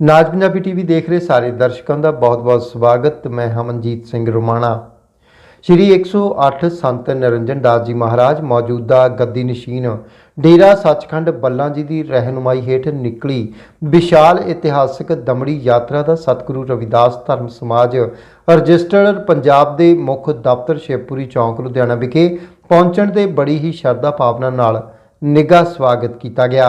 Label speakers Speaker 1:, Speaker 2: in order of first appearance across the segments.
Speaker 1: ਨਾਜ Punjabi TV ਦੇਖ ਰਹੇ ਸਾਰੇ ਦਰਸ਼ਕਾਂ ਦਾ ਬਹੁਤ-ਬਹੁਤ ਸਵਾਗਤ। ਮੈਂ ਹਮਨਜੀਤ ਸਿੰਘ ਰੋਮਾਣਾ। ਸ਼੍ਰੀ 108 ਸੰਤ ਨਿਰੰਜਨ ਦਾਸ ਜੀ ਮਹਾਰਾਜ ਮੌਜੂਦਾ ਗੱਦੀ ਨਸ਼ੀਨ ਡੇਰਾ ਸੱਚਖੰਡ ਬੱਲਾਂ ਜੀ ਦੀ ਰਹਿਨੁਮਾਈ ਹੇਠ ਨਿਕਲੀ ਵਿਸ਼ਾਲ ਇਤਿਹਾਸਕ ਦਮੜੀ ਯਾਤਰਾ ਦਾ ਸਤਿਗੁਰੂ ਰਵਿਦਾਸ ਧਰਮ ਸਮਾਜ ਰਜਿਸਟਰਡ ਪੰਜਾਬ ਦੇ ਮੁੱਖ ਦਫ਼ਤਰ ਸ਼ਿਵਪੁਰੀ ਚੌਂਕ, ਲੁਧਿਆਣਾ ਵਿਖੇ ਪਹੁੰਚਣ ਤੇ ਬੜੀ ਹੀ ਸ਼ਰਧਾ ਭਾਵਨਾ ਨਾਲ ਨਿੱਘਾ ਸਵਾਗਤ ਕੀਤਾ ਗਿਆ।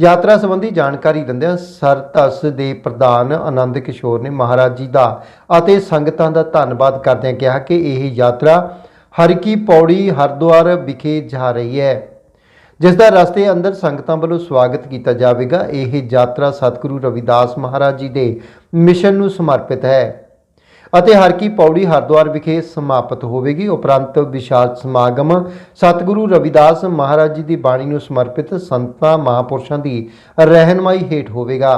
Speaker 1: ਯਾਤਰਾ ਸੰਬੰਧੀ ਜਾਣਕਾਰੀ ਦਿੰਦਿਆਂ ਸਰਤਸ ਦੇ ਪ੍ਰਧਾਨ ਆਨੰਦ ਕਿਸ਼ੋਰ ਨੇ ਮਹਾਰਾਜ ਜੀ ਦਾ ਅਤੇ ਸੰਗਤਾਂ ਦਾ ਧੰਨਵਾਦ ਕਰਦਿਆਂ ਕਿਹਾ ਕਿ ਇਹ ਯਾਤਰਾ ਹਰਕੀ ਪੌੜੀ ਹਰਿਦੁਆਰ ਵਿਖੇ ਜਾ ਰਹੀ ਹੈ, ਜਿਸ ਦਾ ਰਸਤੇ ਅੰਦਰ ਸੰਗਤਾਂ ਵੱਲੋਂ ਸਵਾਗਤ ਕੀਤਾ ਜਾਵੇਗਾ। ਇਹ ਯਾਤਰਾ ਸਤਿਗੁਰੂ ਰਵਿਦਾਸ ਮਹਾਰਾਜ ਜੀ ਦੇ ਮਿਸ਼ਨ ਨੂੰ ਸਮਰਪਿਤ ਹੈ। ਅਤੇ ਹਰਕੀ ਪੌੜੀ ਹਰਿਦੁਆਰ ਵਿਖੇ ਸਮਾਪਤ ਹੋਵੇਗੀ। ਉਪਰੰਤ ਵਿਸ਼ਾਲ ਸਮਾਗਮ ਸਤਿਗੁਰੂ ਰਵਿਦਾਸ ਮਹਾਰਾਜ ਜੀ ਦੀ ਬਾਣੀ ਨੂੰ ਸਮਰਪਿਤ ਸੰਤਾਂ ਮਹਾਪੁਰਸ਼ਾਂ ਦੀ ਰਹਿਨਮਾਈ ਹੇਠ ਹੋਵੇਗਾ।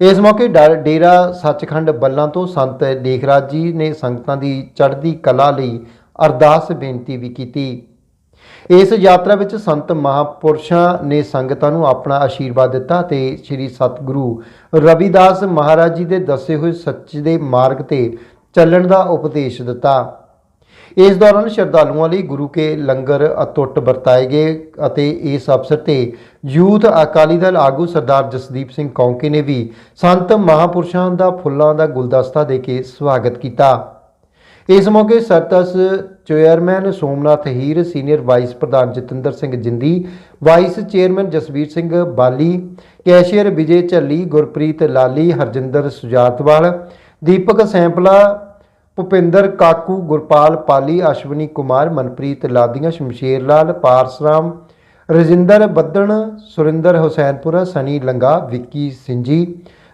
Speaker 1: ਇਸ ਮੌਕੇ ਡੇਰਾ ਸੱਚਖੰਡ ਬੱਲਾਂ ਤੋਂ ਸੰਤ ਲੇਖਰਾਜ ਜੀ ਨੇ ਸੰਗਤਾਂ ਦੀ ਚੜ੍ਹਦੀ ਕਲਾ ਲਈ ਅਰਦਾਸ ਬੇਨਤੀ ਵੀ ਕੀਤੀ। ਇਸ ਯਾਤਰਾ ਵਿੱਚ ਸੰਤ ਮਹਾਪੁਰਸ਼ਾਂ ਨੇ ਸੰਗਤਾਂ ਨੂੰ ਆਪਣਾ ਆਸ਼ੀਰਵਾਦ ਦਿੱਤਾ ਤੇ ਸ੍ਰੀ ਸਤਿਗੁਰੂ ਰਵਿਦਾਸ ਮਹਾਰਾਜ ਜੀ ਦੇ ਦੱਸੇ ਹੋਏ ਸੱਚ ਦੇ ਮਾਰਗ ਤੇ ਚੱਲਣ ਦਾ ਉਪਦੇਸ਼ ਦਿੱਤਾ। ਇਸ ਦੌਰਾਨ ਸ਼ਰਧਾਲੂਆਂ ਲਈ ਗੁਰੂ ਕੇ ਲੰਗਰ ਅਤੁੱਟ ਵਰਤਾਏ ਗਏ ਅਤੇ ਇਸ ਅਵਸਰ ਤੇ ਯੂਥ ਅਕਾਲੀ ਦਲ ਆਗੂ ਸਰਦਾਰ ਜਸਦੀਪ ਸਿੰਘ ਕੌਂਕੇ ਨੇ ਵੀ ਸੰਤ ਮਹਾਪੁਰਸ਼ਾਂ ਦਾ ਫੁੱਲਾਂ ਦਾ ਗੁਲਦਸਤਾ ਦੇ ਕੇ ਸਵਾਗਤ ਕੀਤਾ। ਇਸ ਮੌਕੇ ਸਰਤਸ chairman Somnath Heer, senior vice ਪ੍ਰਧਾਨ Jatinder Singh Jindi, vice chairman Jasvir Singh Bali, cashier Vijay Jhalli, Gurpreet Lali, Harjinder Sujatwal, Deepak Sampla, Bhupinder Kaku, Gurpal Pali, Ashwani Kumar, Manpreet Ladian, Shamsher Lal, Parasram, Rajinder Baddan, Surinder Hussainpura, Sunny Langa, Vicky Sinji,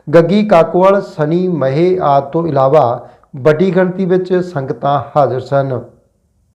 Speaker 1: Gaggi Kakuwal, Sunny Mahe ਆਦਿ ਤੋਂ ਇਲਾਵਾ ਵੱਡੀ ਗਿਣਤੀ ਵਿੱਚ ਸੰਗਤਾਂ ਹਾਜ਼ਰ ਸਨ।